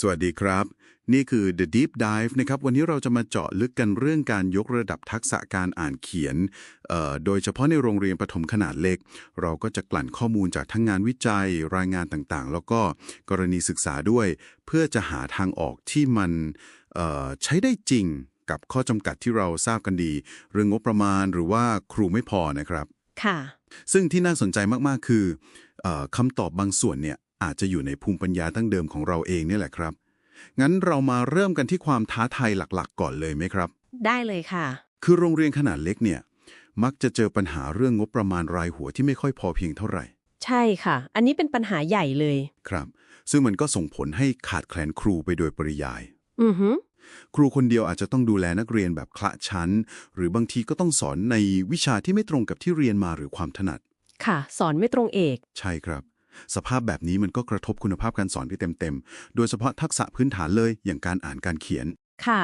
สวัสดีครับ นี่คือ The Deep Dive นะครับ วันนี้เราจะมาเจาะลึกกันเรื่องการยกระดับทักษะการอ่านเขียนเอ่อโดยเฉพาะในโรงเรียนประถมขนาดเล็ก เราก็จะกลั่นข้อมูลจากทั้งงานวิจัย รายงานต่างๆ แล้วก็กรณีศึกษาด้วย เพื่อจะหาทางออกที่มันเอ่อใช้ได้จริงกับข้อจำกัดที่เราทราบกันดี เรื่องงบประมาณหรือว่าครูไม่พอนะครับ ค่ะ ซึ่งที่น่าสนใจมากๆ คือเออคำตอบบางส่วนเนี่ย อาจจะอยู่ในภูมิปัญญาตั้งเดิมของเราเองเนี่ยแหละครับ งั้นเรามาเริ่มกันที่ความท้าทายหลักๆ ก่อนเลยไหมครับ ได้เลยค่ะ คือโรงเรียนขนาดเล็กเนี่ย มักจะเจอปัญหาเรื่องงบประมาณรายหัวที่ไม่ค่อยพอเพียงเท่าไหร่ ใช่ค่ะ อันนี้เป็นปัญหาใหญ่เลย ครับ ซึ่งมันก็ส่งผลให้ขาดแคลนครูไปโดยปริยาย อือฮึครูคนเดียวอาจจะต้องดูแลนักเรียนแบบคละชั้น หรือบางทีก็ต้องสอนในวิชาที่ไม่ตรงกับที่เรียนมาหรือความถนัด ค่ะ สอนไม่ตรงเอก ใช่ครับ สภาพแบบนี้มันก็กระทบคุณภาพการสอนไปเต็มๆ โดยเฉพาะทักษะพื้นฐานเลยอย่างการอ่านการเขียน ค่ะ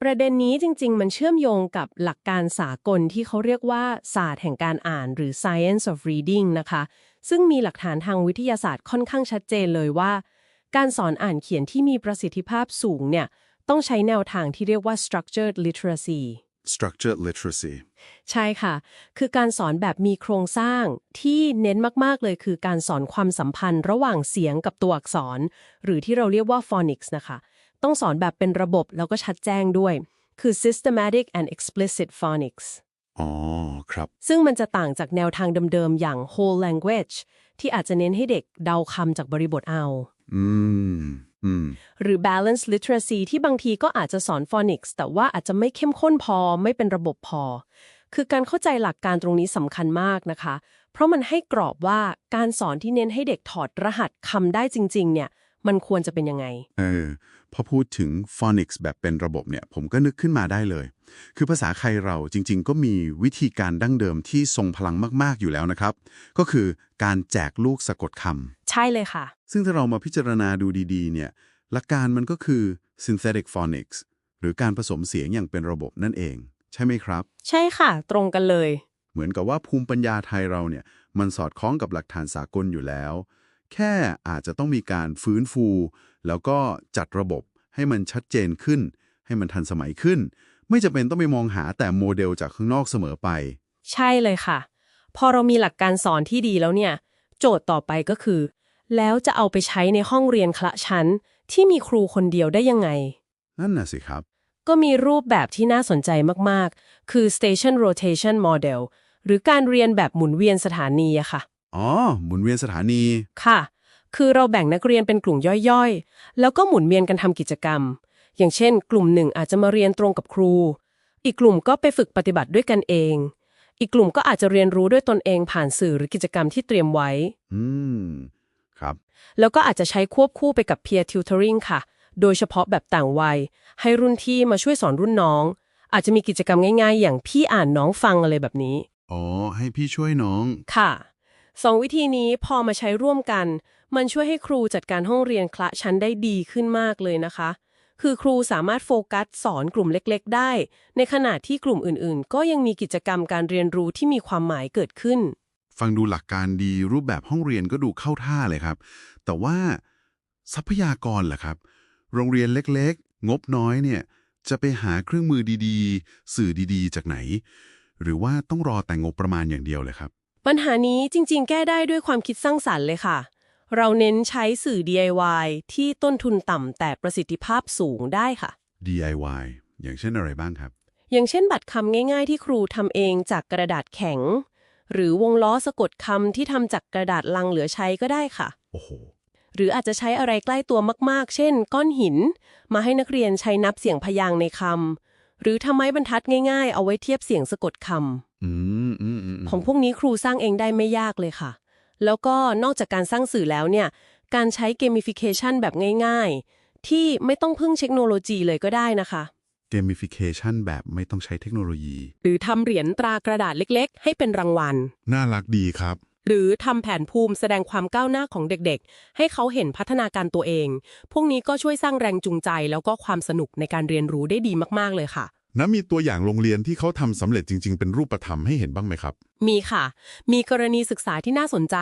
ประเด็นนี้จริง ๆ มันเชื่อมโยงกับหลักการสากลที่เขาเรียกว่าศาสตร์แห่งการอ่าน หรือ science of reading นะคะ ซึ่งมีหลักฐานทางวิทยาศาสตร์ค่อนข้างชัดเจนเลยว่า การสอนอ่านเขียนที่มีประสิทธิภาพสูงเนี่ยต้องใช้แนวทางที่เรียกว่า structured literacy structured literacy ใช่ค่ะ คือการสอนแบบมีโครงสร้างที่เน้นมาก ๆ เลยคือการสอนความสัมพันธ์ระหว่างเสียงกับตัวอักษร หรือที่เราเรียกว่า phonics นะคะ ต้องสอนแบบเป็นระบบแล้วก็ชัดแจ้งด้วย คือ systematic and explicit phonics อ๋อ ครับ ซึ่งมันจะต่างจากแนวทางเดิม ๆ อย่าง whole language ที่อาจจะเน้นให้เด็กเดาคำจากบริบทเอา อืมอืม หรือ balance literacy ที่บางทีก็อาจจะสอน phonics แต่ว่าอาจจะไม่เข้มข้นพอไม่เป็นระบบพอ คือการเข้าใจหลักการตรงนี้สำคัญมากนะคะ เพราะมันให้กรอบว่าการสอนที่เน้นให้เด็กถอดรหัสคำได้จริง ๆ เนี่ย มันควรจะเป็นยังไง เออ พอพูดถึง phonics แบบเป็นระบบเนี่ย ผมก็นึกขึ้นมาได้เลย คือภาษาไทยเราจริง ๆ ก็มีวิธีการดั้งเดิมที่ทรงพลังมาก ๆ อยู่แล้วนะครับ ก็คือการแจกลูกสะกดคำ ใช่เลยค่ะ ซึ่งถ้าเรามาพิจารณาดูดีๆ เนี่ยหลักการมันก็คือ synthetic phonics หรือการผสมเสียงอย่างเป็นระบบนั่นเอง ใช่ไหมครับ ใช่ค่ะ ตรงกันเลย เหมือนกับว่าภูมิปัญญาไทยเราเนี่ย มันสอดคล้องกับหลักฐานสากลอยู่แล้ว แค่อาจจะต้องมีการฟื้นฟู แล้วก็จัดระบบให้มันชัดเจนขึ้น ให้มันทันสมัยขึ้น ไม่จำเป็นต้องไปมองหาแต่โมเดลจากข้างนอกเสมอไป ใช่เลยค่ะ พอเรามีหลักการสอนที่ดีแล้วเนี่ย โจทย์ต่อไปก็คือ แล้วจะเอาไปใช้ในห้องเรียนคละชั้น ที่มีครูคนเดียวได้ยังไง นั่นน่ะสิครับ ก็มีรูปแบบที่น่าสนใจมาก ๆ คือ station rotation model หรือการเรียนแบบหมุนเวียนสถานีอะค่ะ อ๋อ หมุนเวียนสถานี ค่ะ คือเราแบ่งนักเรียนเป็นกลุ่มย่อยๆ แล้วก็หมุนเวียนกันทำกิจกรรม อย่างเช่น กลุ่มหนึ่งอาจจะมาเรียนตรงกับครู อีกกลุ่มก็ไปฝึกปฏิบัติด้วยกันเอง อีกกลุ่มก็อาจจะเรียนรู้ด้วยตนเองผ่านสื่อหรือกิจกรรมที่เตรียมไว้ อืม ครับ แล้วก็อาจจะใช้ควบคู่ไปกับ peer tutoring ค่ะ โดยเฉพาะแบบต่างวัย ให้รุ่นที่มาช่วยสอนรุ่นน้อง อาจจะมีกิจกรรมง่ายๆ อย่างพี่อ่านน้องฟังอะไรแบบนี้ อ๋อ ให้พี่ช่วยน้อง ค่ะ สองวิธีนี้พอมาใช้ร่วมกัน มันช่วยให้ครูจัดการห้องเรียนคละชั้นได้ดีขึ้นมากเลยนะคะ คือครูสามารถโฟกัสสอนกลุ่มเล็กๆ ได้ ในขณะที่กลุ่มอื่นๆ ก็ยังมีกิจกรรมการเรียนรู้ที่มีความหมายเกิดขึ้น ฟังดูหลักการดีรูปแบบห้องเรียนก็ดูเข้าท่าเลยครับ แต่ว่าทรัพยากรล่ะครับ โรงเรียนเล็กๆ งบน้อยเนี่ยจะไปหาเครื่องมือดีๆ สื่อดีๆ จากไหน หรือว่าต้องรอแต่งบประมาณอย่างเดียวเลยครับ ปัญหานี้จริง ๆ แก้ได้ด้วยความคิดสร้างสรรค์เลยค่ะ เราเน้นใช้สื่อ DIY ที่ต้นทุนต่ำแต่ประสิทธิภาพสูงได้ค่ะ DIY อย่างเช่นอะไรบ้างครับ อย่างเช่นบัตรคำง่าย ๆ ที่ครูทำเองจากกระดาษแข็ง หรือวงล้อสะกดคำที่ทำจากกระดาษลังเหลือใช้ก็ได้ค่ะ โอ้โห หรืออาจจะใช้อะไรใกล้ตัวมากๆ เช่น ก้อนหิน มาให้นักเรียนใช้นับเสียงพยางค์ในคำหรือทำไม้บรรทัดง่าย ๆ เอาไว้เทียบเสียงสะกดคำ อืมอืมอืมของพวกนี้ครูสร้างเองได้ไม่ยากเลยค่ะ แล้วก็นอกจากการสร้างสื่อแล้วเนี่ย การใช้เกม i ฟิเคชันแบบง่าย ๆ ที่ไม่ต้องพึ่งเทคโนโลยีเลยก็ได้นะคะ gamification แบบไม่ต้องใช้เทคโนโลยี หรือทำเหรียญตรากระดาษเล็กๆ ให้เป็นรางวัล น่ารักดีครับ หรือทำแผนภูมิแสดงความก้าวหน้าของเด็กๆ ให้เขาเห็นพัฒนาการตัวเอง พวกนี้ก็ช่วยสร้างแรงจูงใจแล้วก็ความสนุกในการเรียนรู้ได้ดีมากๆเลยค่ะ นะมีตัวอย่างโรงเรียนที่เขาทำสำเร็จจริง ๆ เป็นรูปธรรมให้เห็นบ้างไหมครับ มีค่ะ มีกรณีศึกษาที่น่าสนใจ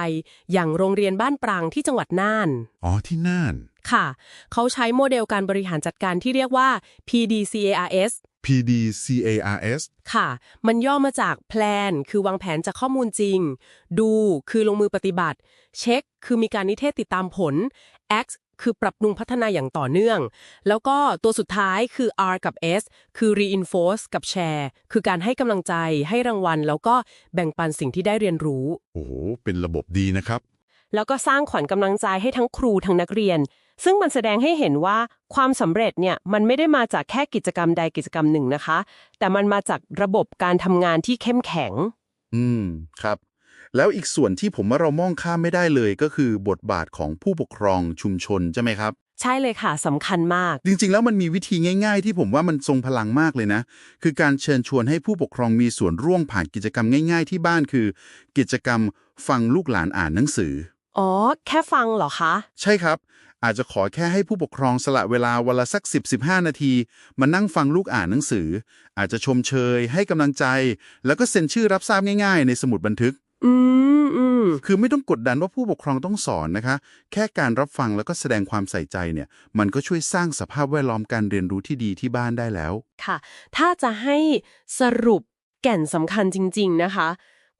อย่างโรงเรียนบ้านปรางที่จังหวัดน่าน อ๋อที่น่าน ค่ะ เขาใช้โมเดลการบริหารจัดการที่เรียกว่า PDCARS PDCARS ค่ะ มันย่อมาจาก plan คือวางแผนจากข้อมูลจริงดูคือลงมือปฏิบัติเช็คคือมีการนิเทศติดตามผล act คือปรับปรุงพัฒนาอย่างต่อเนื่อง แล้วก็ตัวสุดท้ายคือ R กับ S คือ reinforce กับ share คือการให้กำลังใจ ให้รางวัล แล้วก็แบ่งปันสิ่งที่ได้เรียนรู้ โอ้โห เป็นระบบดีนะครับ แล้วก็สร้างขวัญกำลังใจให้ทั้งครูทั้งนักเรียน ซึ่งมันแสดงให้เห็นว่าความสำเร็จเนี่ยมันไม่ได้มาจากแค่กิจกรรมใดกิจกรรมหนึ่งนะคะ แต่มันมาจากระบบการทำงานที่เข้มแข็ง อืม ครับ แล้วอีกส่วนที่ผมว่าเรามองข้ามไม่ได้เลยก็คือบทบาทของผู้ปกครองชุมชนใช่ไหมครับ ใช่เลยค่ะสำคัญมาก จริงๆ แล้วมันมีวิธีง่าย ๆ ที่ผมว่ามันทรงพลังมากเลยนะ คือการเชิญชวนให้ผู้ปกครองมีส่วนร่วมผ่านกิจกรรมง่าย ๆ ที่บ้านคือ กิจกรรมฟังลูกหลานอ่านหนังสือ อ๋อ แค่ฟังเหรอคะ ใช่ครับ อาจจะขอแค่ให้ผู้ปกครองสละเวลาวันละสัก 10-15 นาที มานั่งฟังลูกอ่านหนังสือ อาจจะชมเชย ให้กำลังใจ แล้วก็เซ็นชื่อรับทราบง่าย ๆ ในสมุดบันทึก อืมอืมคือไม่ต้องกดดันว่าผู้ปกครองต้องสอนนะคะ แค่การรับฟังแล้วก็แสดงความใส่ใจเนี่ย มันก็ช่วยสร้างสภาพแวดล้อมการเรียนรู้ที่ดีที่บ้านได้แล้ว ค่ะ ถ้าจะให้สรุปแก่นสำคัญจริง ๆ นะคะ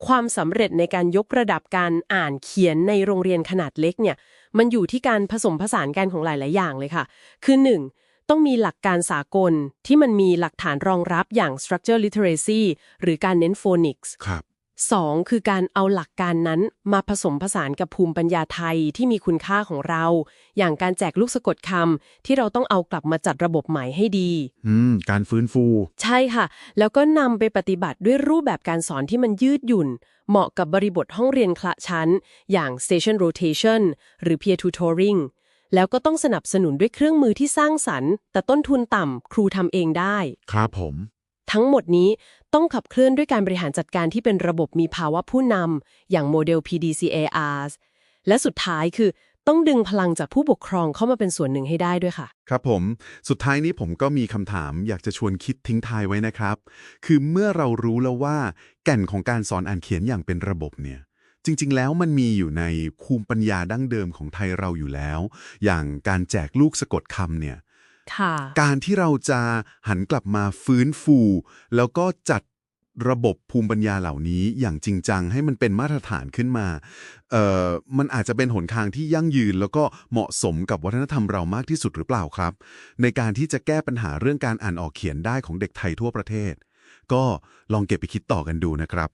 ความสำเร็จในการยกระดับการอ่านเขียนในโรงเรียนขนาดเล็กเนี่ย มันอยู่ที่การผสมผสานกันของหลาย ๆ อย่างเลยค่ะ คือ 1. ต้องมีหลักการสากลที่มันมีหลักฐานรองรับอย่าง structure literacy หรือการเน้น phonics ครับ 2. คือการเอาหลักการนั้นมาผสมผสานกับภูมิปัญญาไทยที่มีคุณค่าของเรา อย่างการแจกลูกสะกดคำที่เราต้องเอากลับมาจัดระบบใหม่ให้ดี อืม การฟื้นฟู ใช่ค่ะ แล้วก็นำไปปฏิบัติด้วยรูปแบบการสอนที่มันยืดหยุ่น เหมาะกับบริบทห้องเรียนคละชั้น อย่าง station rotation หรือ peer tutoring แล้วก็ต้องสนับสนุนด้วยเครื่องมือที่สร้างสรรค์ แต่ต้นทุนต่ำครูทำเองได้ ครับผม ทั้งหมดนี้ต้องขับเคลื่อนด้วยการบริหารจัดการที่เป็นระบบมีภาวะผู้นำอย่างโมเดล PDCARs และสุดท้ายคือต้องดึงพลังจากผู้ปกครองเข้ามาเป็นส่วนหนึ่งให้ได้ด้วยค่ะ ครับผม สุดท้ายนี้ผมก็มีคำถามอยากจะชวนคิดทิ้งทายไว้นะครับ คือเมื่อเรารู้แล้วว่า แก่นของการสอนอ่านเขียนอย่างเป็นระบบเนี่ยจริง ๆ แล้วมันมีอยู่ในภูมิปัญญาดั้งเดิมของไทยเราอยู่แล้ว อย่างการแจกลูกสะกดคำเนี่ย การที่เราจะหันกลับมาฟื้นฟู แล้วก็จัดระบบภูมิปัญญาเหล่านี้อย่างจริงจังให้มันเป็นมาตรฐานขึ้นมา เอ่อ มันอาจจะเป็นหนทางที่ยั่งยืน แล้วก็เหมาะสมกับวัฒนธรรมเรามากที่สุดหรือเปล่าครับ ในการที่จะแก้ปัญหาเรื่องการอ่านออกเขียนได้ของเด็กไทยทั่วประเทศ ก็ลองเก็บไปคิดต่อกันดูนะครับ